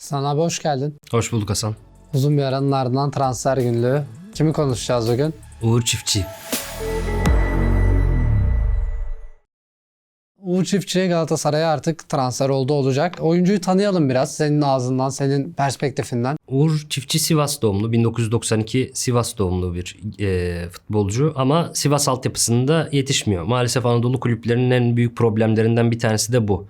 Sana abi hoş geldin. Hoş bulduk Hasan. Uzun bir aranın ardından transfer günlüğü. Kimi konuşacağız bugün? Uğur Çiftçi. Uğur Çiftçi Galatasaray'a artık transfer oldu olacak. Oyuncuyu tanıyalım biraz senin ağzından, senin perspektifinden. Uğur Çiftçi Sivas doğumlu. 1992 Sivas doğumlu bir e, futbolcu ama Sivas altyapısında yetişmiyor. Maalesef Anadolu kulüplerinin en büyük problemlerinden bir tanesi de bu.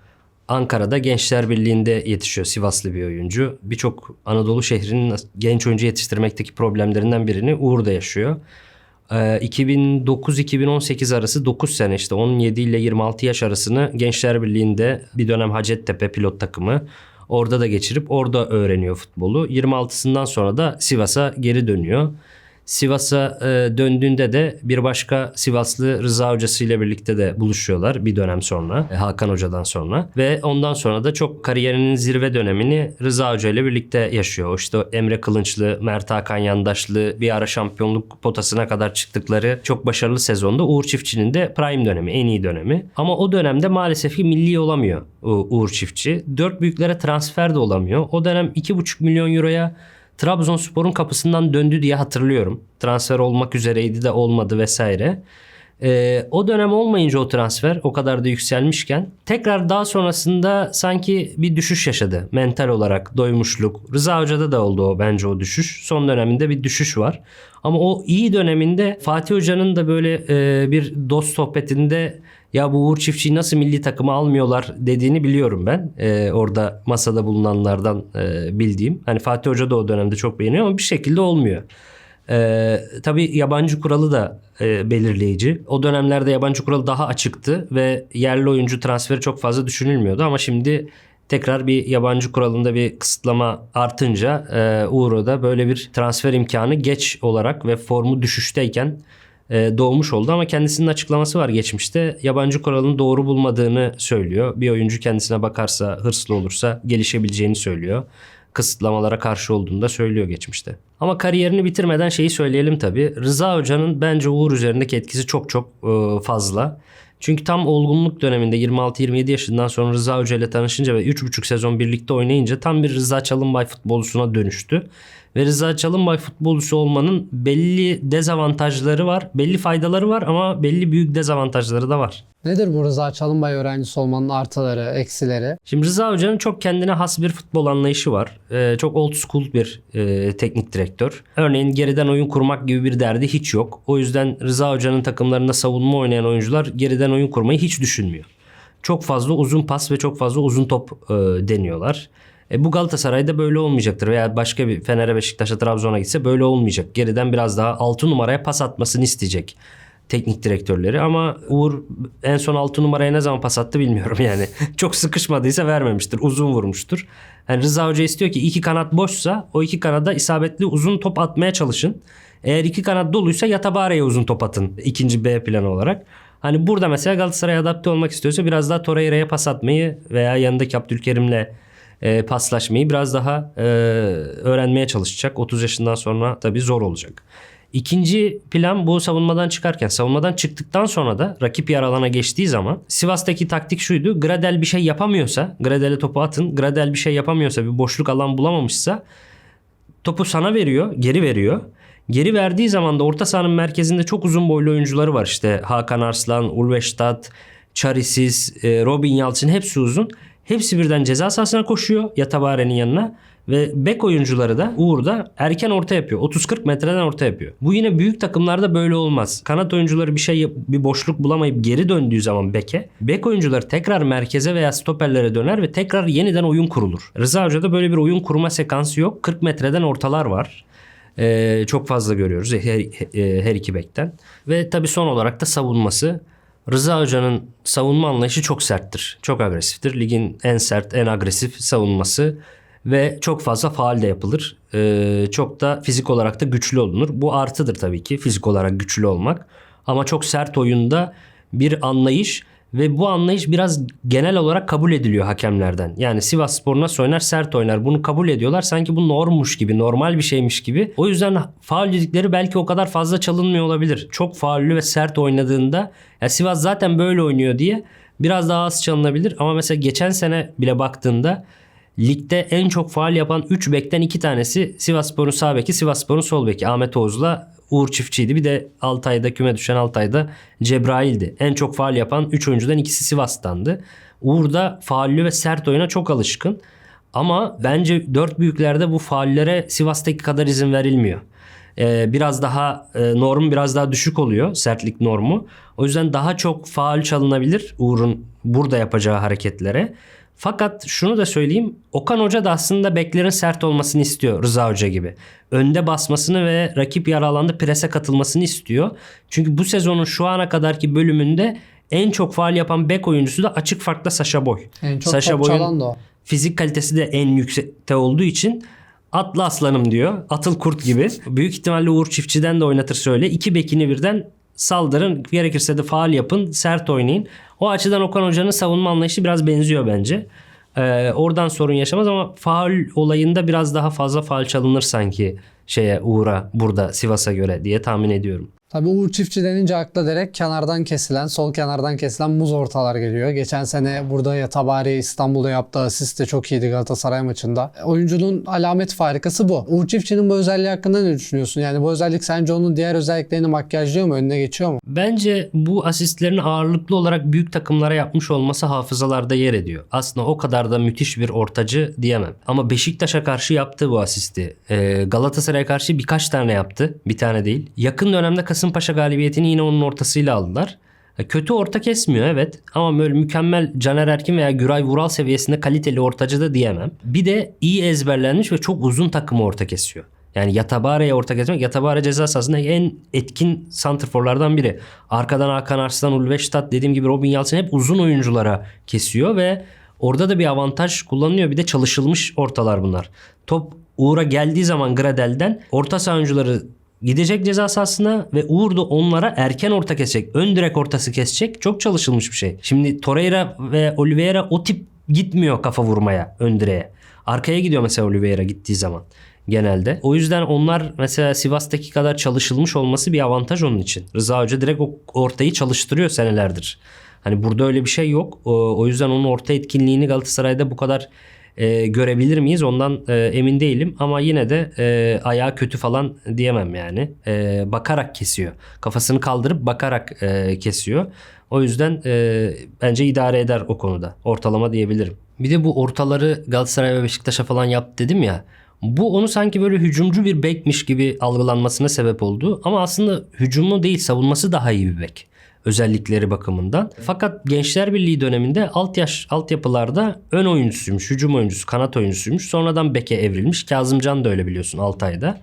Ankara'da Gençler Birliği'nde yetişiyor Sivaslı bir oyuncu. Birçok Anadolu şehrinin genç oyuncu yetiştirmekteki problemlerinden birini Uğur da yaşıyor. Ee, 2009-2018 arası 9 sene işte 17 ile 26 yaş arasını Gençler Birliği'nde bir dönem Hacettepe pilot takımı orada da geçirip orada öğreniyor futbolu. 26'sından sonra da Sivas'a geri dönüyor. Sivas'a e, döndüğünde de bir başka Sivaslı Rıza Hocası ile birlikte de buluşuyorlar bir dönem sonra. e, Hakan Hoca'dan sonra. Ve ondan sonra da çok kariyerinin zirve dönemini Rıza Hoca ile birlikte yaşıyor. İşte Emre Kılınçlı, Mert Hakan Yandaşlı bir ara şampiyonluk potasına kadar çıktıkları çok başarılı sezonda Uğur Çiftçi'nin de prime dönemi, en iyi dönemi. Ama o dönemde maalesef ki milli olamıyor Uğur Çiftçi. Dört büyüklere transfer de olamıyor. O dönem 2,5 milyon euroya Trabzonspor'un kapısından döndü diye hatırlıyorum. Transfer olmak üzereydi de olmadı vesaire. Ee, o dönem olmayınca o transfer o kadar da yükselmişken tekrar daha sonrasında sanki bir düşüş yaşadı. Mental olarak doymuşluk. Rıza Hoca'da da oldu o bence o düşüş. Son döneminde bir düşüş var. Ama o iyi döneminde Fatih Hoca'nın da böyle e, bir dost sohbetinde ya bu Uğur Çiftçi'yi nasıl milli takıma almıyorlar dediğini biliyorum ben. Ee, orada masada bulunanlardan e, bildiğim. Hani Fatih Hoca da o dönemde çok beğeniyor ama bir şekilde olmuyor. Ee, tabii yabancı kuralı da e, belirleyici. O dönemlerde yabancı kuralı daha açıktı ve yerli oyuncu transferi çok fazla düşünülmüyordu ama şimdi tekrar bir yabancı kuralında bir kısıtlama artınca e, Uğur'a da böyle bir transfer imkanı geç olarak ve formu düşüşteyken doğmuş oldu ama kendisinin açıklaması var geçmişte. Yabancı kuralını doğru bulmadığını söylüyor. Bir oyuncu kendisine bakarsa, hırslı olursa gelişebileceğini söylüyor. Kısıtlamalara karşı olduğunu da söylüyor geçmişte. Ama kariyerini bitirmeden şeyi söyleyelim tabii. Rıza Hoca'nın bence Uğur üzerindeki etkisi çok çok e, fazla. Çünkü tam olgunluk döneminde 26-27 yaşından sonra Rıza Hoca ile tanışınca ve 3,5 sezon birlikte oynayınca tam bir Rıza Çalınbay futbolcusuna dönüştü. Ve Rıza Çalınbay futbolcusu olmanın belli dezavantajları var, belli faydaları var ama belli büyük dezavantajları da var. Nedir bu Rıza Çalınbay öğrencisi olmanın artıları, eksileri? Şimdi Rıza Hoca'nın çok kendine has bir futbol anlayışı var. Ee, çok old school bir e, teknik direktör. Örneğin geriden oyun kurmak gibi bir derdi hiç yok. O yüzden Rıza Hoca'nın takımlarında savunma oynayan oyuncular geriden oyun kurmayı hiç düşünmüyor. Çok fazla uzun pas ve çok fazla uzun top e, deniyorlar. E, bu Galatasaray'da böyle olmayacaktır veya başka bir Fener'e, Beşiktaş'a, Trabzon'a gitse böyle olmayacak. Geriden biraz daha 6 numaraya pas atmasını isteyecek teknik direktörleri ama Uğur en son 6 numaraya ne zaman pas attı bilmiyorum yani. Çok sıkışmadıysa vermemiştir. Uzun vurmuştur. Yani Rıza Hoca istiyor ki iki kanat boşsa o iki kanada isabetli uzun top atmaya çalışın. Eğer iki kanat doluysa Yatabare'ye uzun top atın. ikinci B planı olarak. Hani burada mesela Galatasaray adapte olmak istiyorsa biraz daha Torreira'ya pas atmayı veya yanındaki Abdülkerim'le e, paslaşmayı biraz daha e, öğrenmeye çalışacak. 30 yaşından sonra tabii zor olacak. İkinci plan bu savunmadan çıkarken savunmadan çıktıktan sonra da rakip yer alana geçtiği zaman Sivas'taki taktik şuydu. Gradel bir şey yapamıyorsa Gradel'e topu atın. Gradel bir şey yapamıyorsa bir boşluk alan bulamamışsa topu sana veriyor, geri veriyor. Geri verdiği zaman da orta sahanın merkezinde çok uzun boylu oyuncuları var. İşte Hakan Arslan, Ulveştat, Çarisiz, e, Robin Yalçın hepsi uzun. Hepsi birden ceza sahasına koşuyor Yatabare'nin yanına. Ve bek oyuncuları da Uğur da erken orta yapıyor. 30-40 metreden orta yapıyor. Bu yine büyük takımlarda böyle olmaz. Kanat oyuncuları bir şey bir boşluk bulamayıp geri döndüğü zaman beke bek oyuncuları tekrar merkeze veya stoperlere döner ve tekrar yeniden oyun kurulur. Rıza Hoca'da böyle bir oyun kurma sekansı yok. 40 metreden ortalar var. Ee, çok fazla görüyoruz her- her iki bekten. Ve tabii son olarak da savunması. Rıza Hoca'nın savunma anlayışı çok serttir. Çok agresiftir. Ligin en sert, en agresif savunması ve çok fazla faal de yapılır. Ee, çok da fizik olarak da güçlü olunur. Bu artıdır tabii ki fizik olarak güçlü olmak. Ama çok sert oyunda bir anlayış ve bu anlayış biraz genel olarak kabul ediliyor hakemlerden. Yani Sivas Spor nasıl oynar? Sert oynar. Bunu kabul ediyorlar. Sanki bu normmuş gibi, normal bir şeymiş gibi. O yüzden faul dedikleri belki o kadar fazla çalınmıyor olabilir. Çok faullü ve sert oynadığında ya Sivas zaten böyle oynuyor diye biraz daha az çalınabilir. Ama mesela geçen sene bile baktığında ligde en çok faal yapan 3 bekten 2 tanesi Sivasspor'un sağ beki, Sivasspor'un sol beki. Ahmet Oğuz'la Uğur Çiftçi'ydi. Bir de Altay'da küme düşen Altay'da Cebrail'di. En çok faal yapan 3 oyuncudan ikisi Sivas'tandı. Uğur da faullü ve sert oyuna çok alışkın. Ama bence dört büyüklerde bu faullere Sivas'taki kadar izin verilmiyor. Ee, biraz daha e, norm biraz daha düşük oluyor sertlik normu. O yüzden daha çok faal çalınabilir Uğur'un burada yapacağı hareketlere. Fakat şunu da söyleyeyim. Okan Hoca da aslında beklerin sert olmasını istiyor Rıza Hoca gibi. Önde basmasını ve rakip yarı alanda prese katılmasını istiyor. Çünkü bu sezonun şu ana kadarki bölümünde en çok faal yapan bek oyuncusu da açık farkla Saşa Boy. En çok Saşa top Boy'un çalan da o. fizik kalitesi de en yüksekte olduğu için atlı aslanım diyor. Atıl kurt gibi. Büyük ihtimalle Uğur Çiftçi'den de oynatırsa öyle. İki bekini birden saldırın. Gerekirse de faal yapın. Sert oynayın. O açıdan Okan Hoca'nın savunma anlayışı biraz benziyor bence. Ee, oradan sorun yaşamaz ama faal olayında biraz daha fazla faal çalınır sanki şeye Uğur'a burada Sivas'a göre diye tahmin ediyorum. Tabii Uğur Çiftçi denince akla direkt kenardan kesilen, sol kenardan kesilen muz ortalar geliyor. Geçen sene burada Yatabari İstanbul'da yaptığı asist de çok iyiydi Galatasaray maçında. Oyuncunun alamet farikası bu. Uğur Çiftçi'nin bu özelliği hakkında ne düşünüyorsun? Yani bu özellik sence onun diğer özelliklerini makyajlıyor mu? Önüne geçiyor mu? Bence bu asistlerin ağırlıklı olarak büyük takımlara yapmış olması hafızalarda yer ediyor. Aslında o kadar da müthiş bir ortacı diyemem. Ama Beşiktaş'a karşı yaptı bu asisti. Ee, Galatasaray'a karşı birkaç tane yaptı. Bir tane değil. Yakın dönemde Kasımpaşa galibiyetini yine onun ortasıyla aldılar. E, Kötü orta kesmiyor evet ama böyle mükemmel Caner Erkin veya Güray Vural seviyesinde kaliteli ortacı da diyemem. Bir de iyi ezberlenmiş ve çok uzun takımı orta kesiyor. Yani Yatabare'ye orta kesmek. Yatabare ceza sahasında en etkin santrforlardan biri. Arkadan Hakan Arslan, Ulveştat dediğim gibi Robin Yalçın hep uzun oyunculara kesiyor ve orada da bir avantaj kullanılıyor. Bir de çalışılmış ortalar bunlar. Top Uğur'a geldiği zaman Gradel'den orta saha oyuncuları gidecek ceza sahasına ve Uğur da onlara erken orta kesecek. Ön direk ortası kesecek. Çok çalışılmış bir şey. Şimdi Torreira ve Oliveira o tip gitmiyor kafa vurmaya ön direğe. Arkaya gidiyor mesela Oliveira gittiği zaman genelde. O yüzden onlar mesela Sivas'taki kadar çalışılmış olması bir avantaj onun için. Rıza Hoca direkt o ortayı çalıştırıyor senelerdir. Hani burada öyle bir şey yok. O, yüzden onun orta etkinliğini Galatasaray'da bu kadar e, görebilir miyiz? Ondan e, emin değilim ama yine de e, ayağı kötü falan diyemem yani. E, bakarak kesiyor. Kafasını kaldırıp bakarak e, kesiyor. O yüzden e, bence idare eder o konuda. Ortalama diyebilirim. Bir de bu ortaları Galatasaray ve Beşiktaş'a falan yaptı dedim ya. Bu onu sanki böyle hücumcu bir bekmiş gibi algılanmasına sebep oldu. Ama aslında hücumu değil savunması daha iyi bir bek özellikleri bakımından. Fakat Gençler Birliği döneminde alt yaş altyapılarda ön oyuncusuymuş, hücum oyuncusu, kanat oyuncusuymuş. Sonradan beke evrilmiş. Kazımcan da öyle biliyorsun Altay'da.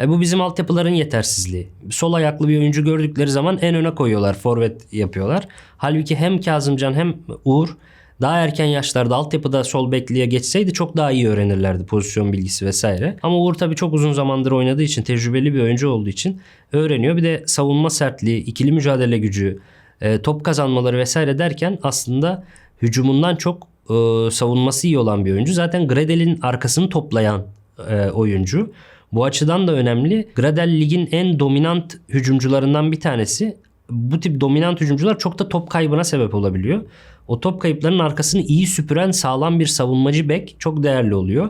E bu bizim altyapıların yetersizliği. Sol ayaklı bir oyuncu gördükleri zaman en öne koyuyorlar, forvet yapıyorlar. Halbuki hem Kazımcan hem Uğur daha erken yaşlarda altyapıda sol bekliğe geçseydi çok daha iyi öğrenirlerdi pozisyon bilgisi vesaire. Ama Uğur tabii çok uzun zamandır oynadığı için tecrübeli bir oyuncu olduğu için öğreniyor. Bir de savunma sertliği, ikili mücadele gücü, e, top kazanmaları vesaire derken aslında hücumundan çok e, savunması iyi olan bir oyuncu. Zaten Gredel'in arkasını toplayan e, oyuncu. Bu açıdan da önemli. Gradel ligin en dominant hücumcularından bir tanesi. Bu tip dominant hücumcular çok da top kaybına sebep olabiliyor. O top kayıplarının arkasını iyi süpüren sağlam bir savunmacı bek çok değerli oluyor.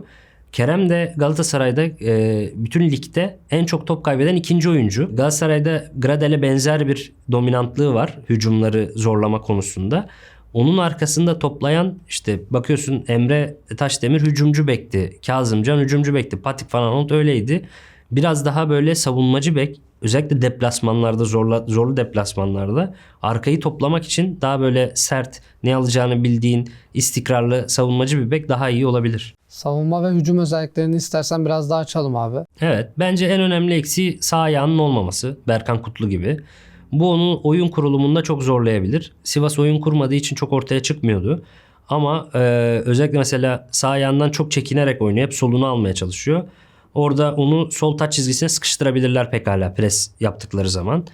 Kerem de Galatasaray'da e, bütün ligde en çok top kaybeden ikinci oyuncu. Galatasaray'da Gradel'e benzer bir dominantlığı var hücumları zorlama konusunda. Onun arkasında toplayan işte bakıyorsun Emre Taşdemir hücumcu bekti. Kazımcan hücumcu bekti. Patik falan öyleydi. Biraz daha böyle savunmacı bek. Özellikle deplasmanlarda zorla, zorlu deplasmanlarda arkayı toplamak için daha böyle sert ne alacağını bildiğin istikrarlı savunmacı bir bek daha iyi olabilir. Savunma ve hücum özelliklerini istersen biraz daha açalım abi. Evet bence en önemli eksiği sağ ayağının olmaması. Berkan Kutlu gibi. Bu onu oyun kurulumunda çok zorlayabilir. Sivas oyun kurmadığı için çok ortaya çıkmıyordu. Ama e, özellikle mesela sağ ayağından çok çekinerek oynuyor. Hep solunu almaya çalışıyor. Orada onu sol taç çizgisine sıkıştırabilirler pekala pres yaptıkları zaman.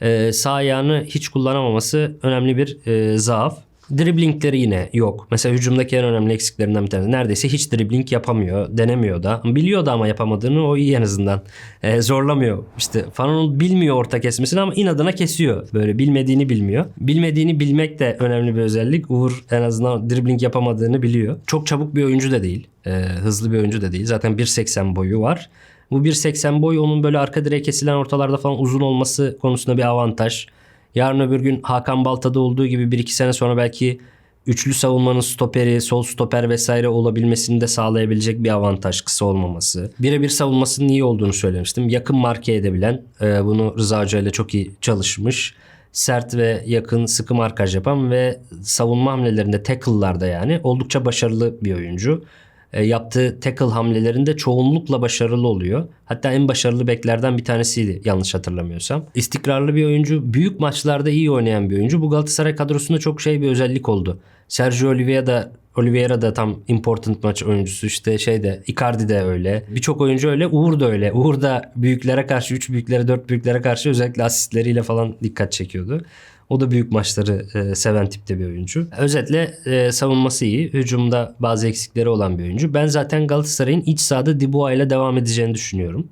E, sağ ayağını hiç kullanamaması önemli bir e, zaaf. Driblingleri yine yok. Mesela hücumdaki en önemli eksiklerinden bir tanesi. Neredeyse hiç dribbling yapamıyor. Denemiyor da. Biliyordu ama yapamadığını o iyi en azından. Ee, zorlamıyor. İşte Fanon'un bilmiyor orta kesmesini ama inadına kesiyor. Böyle bilmediğini bilmiyor. Bilmediğini bilmek de önemli bir özellik. Uğur en azından dribbling yapamadığını biliyor. Çok çabuk bir oyuncu da değil. Ee, hızlı bir oyuncu da değil. Zaten 1.80 boyu var. Bu 1.80 boy onun böyle arka direğe kesilen ortalarda falan uzun olması konusunda bir avantaj. Yarın öbür gün Hakan Balta'da olduğu gibi 1-2 sene sonra belki üçlü savunmanın stoperi, sol stoper vesaire olabilmesini de sağlayabilecek bir avantaj kısa olmaması. Birebir savunmasının iyi olduğunu söylemiştim. Yakın marke edebilen, e, bunu Rıza Hoca ile çok iyi çalışmış. Sert ve yakın sıkı markaj yapan ve savunma hamlelerinde tackle'larda yani oldukça başarılı bir oyuncu. E, yaptığı tackle hamlelerinde çoğunlukla başarılı oluyor. Hatta en başarılı beklerden bir tanesiydi yanlış hatırlamıyorsam. İstikrarlı bir oyuncu, büyük maçlarda iyi oynayan bir oyuncu. Bu Galatasaray kadrosunda çok şey bir özellik oldu. Sergio Oliveira da Oliveira da tam important maç oyuncusu işte şeyde Icardi de öyle. Birçok oyuncu öyle. Uğur da öyle. Uğur da büyüklere karşı 3 büyüklere 4 büyüklere karşı özellikle asistleriyle falan dikkat çekiyordu. O da büyük maçları e, seven tipte bir oyuncu. Özetle e, savunması iyi. Hücumda bazı eksikleri olan bir oyuncu. Ben zaten Galatasaray'ın iç sahada Dibois ile devam edeceğini düşünüyorum.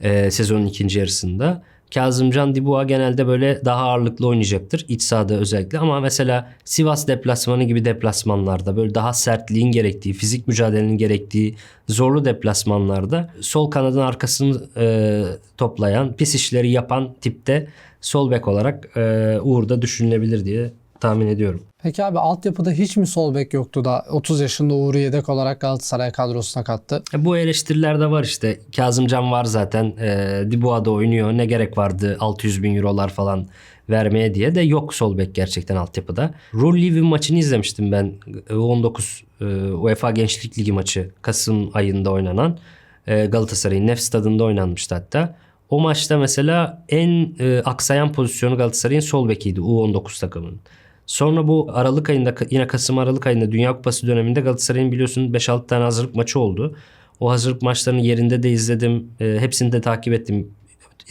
E, sezonun ikinci yarısında. Kazımcan Dibois genelde böyle daha ağırlıklı oynayacaktır. iç sahada özellikle ama mesela Sivas deplasmanı gibi deplasmanlarda böyle daha sertliğin gerektiği, fizik mücadelenin gerektiği zorlu deplasmanlarda sol kanadın arkasını e, toplayan, pis işleri yapan tipte sol bek olarak e, Uğur'da düşünülebilir diye tahmin ediyorum. Peki abi altyapıda hiç mi sol bek yoktu da 30 yaşında Uğur'u yedek olarak Galatasaray kadrosuna kattı? E, Bu eleştiriler de var işte. Kazımcan var zaten. E, Dibua'da oynuyor. Ne gerek vardı 600 bin eurolar falan vermeye diye de yok sol bek gerçekten altyapıda. Rol Lviv maçını izlemiştim ben. U19 e, UEFA Gençlik Ligi maçı Kasım ayında oynanan. E, Galatasaray'ın Nef stadında oynanmıştı hatta. O maçta mesela en e, aksayan pozisyonu Galatasaray'ın sol bekiydi U19 takımının. Sonra bu Aralık ayında yine Kasım Aralık ayında Dünya Kupası döneminde Galatasaray'ın biliyorsun 5-6 tane hazırlık maçı oldu. O hazırlık maçlarını yerinde de izledim. E, hepsini de takip ettim.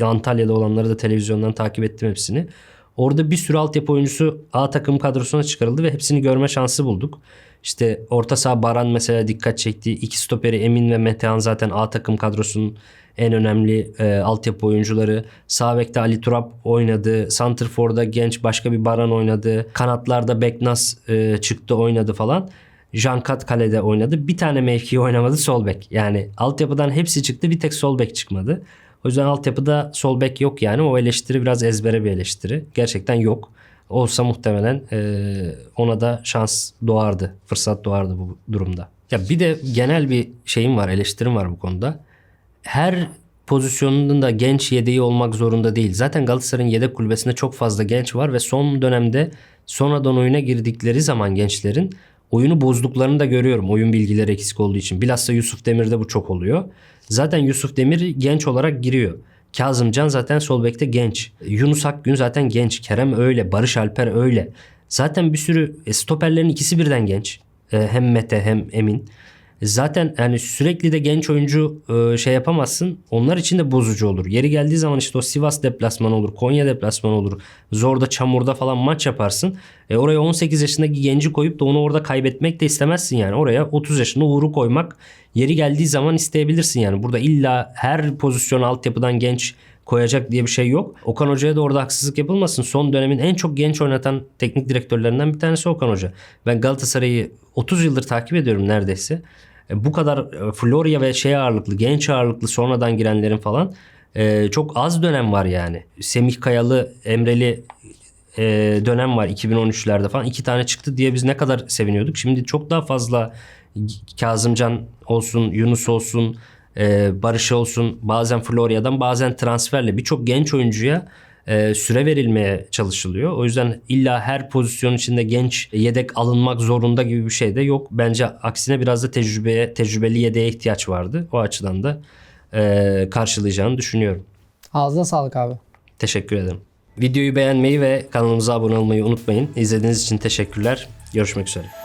Antalya'da olanları da televizyondan takip ettim hepsini. Orada bir sürü altyapı oyuncusu A takım kadrosuna çıkarıldı ve hepsini görme şansı bulduk. İşte orta saha Baran mesela dikkat çekti. İki stoperi Emin ve Metehan zaten A takım kadrosunun en önemli e, altyapı oyuncuları. Sağ bekte Ali Turap oynadı. Santrfor'da genç başka bir Baran oynadı. Kanatlarda Beknas e, çıktı oynadı falan. Jankat kalede oynadı. Bir tane mevki oynamadı sol bek. Yani altyapıdan hepsi çıktı bir tek sol bek çıkmadı. O yüzden altyapıda sol bek yok yani. O eleştiri biraz ezbere bir eleştiri. Gerçekten yok. Olsa muhtemelen e, ona da şans doğardı. Fırsat doğardı bu durumda. Ya bir de genel bir şeyim var, eleştirim var bu konuda. Her pozisyonunda da genç yedeği olmak zorunda değil. Zaten Galatasaray'ın yedek kulübesinde çok fazla genç var ve son dönemde sonradan oyuna girdikleri zaman gençlerin oyunu bozduklarını da görüyorum. Oyun bilgileri eksik olduğu için. Bilhassa Yusuf Demir'de bu çok oluyor. Zaten Yusuf Demir genç olarak giriyor. Kazımcan zaten sol bekte genç. Yunus Akgün zaten genç. Kerem öyle. Barış Alper öyle. Zaten bir sürü e, stoperlerin ikisi birden genç. E, Hem Mete hem Emin. Zaten yani sürekli de genç oyuncu e, şey yapamazsın. Onlar için de bozucu olur. Yeri geldiği zaman işte o Sivas deplasmanı olur, Konya deplasmanı olur. Zorda, çamurda falan maç yaparsın. E oraya 18 yaşındaki genci koyup da onu orada kaybetmek de istemezsin yani. Oraya 30 yaşında Uğur'u koymak yeri geldiği zaman isteyebilirsin yani. Burada illa her pozisyon altyapıdan genç koyacak diye bir şey yok. Okan Hoca'ya da orada haksızlık yapılmasın. Son dönemin en çok genç oynatan teknik direktörlerinden bir tanesi Okan Hoca. Ben Galatasaray'ı 30 yıldır takip ediyorum neredeyse. E, Bu kadar e, Florya ve şey ağırlıklı, genç ağırlıklı sonradan girenlerin falan e, çok az dönem var yani. Semih Kayalı, Emreli dönem var 2013'lerde falan. iki tane çıktı diye biz ne kadar seviniyorduk. Şimdi çok daha fazla Kazımcan olsun, Yunus olsun, e, Barış olsun bazen Florya'dan bazen transferle birçok genç oyuncuya e, süre verilmeye çalışılıyor. O yüzden illa her pozisyon içinde genç yedek alınmak zorunda gibi bir şey de yok. Bence aksine biraz da tecrübeye, tecrübeli yedeğe ihtiyaç vardı. O açıdan da e, karşılayacağını düşünüyorum. Ağzına sağlık abi. Teşekkür ederim. Videoyu beğenmeyi ve kanalımıza abone olmayı unutmayın. İzlediğiniz için teşekkürler. Görüşmek üzere.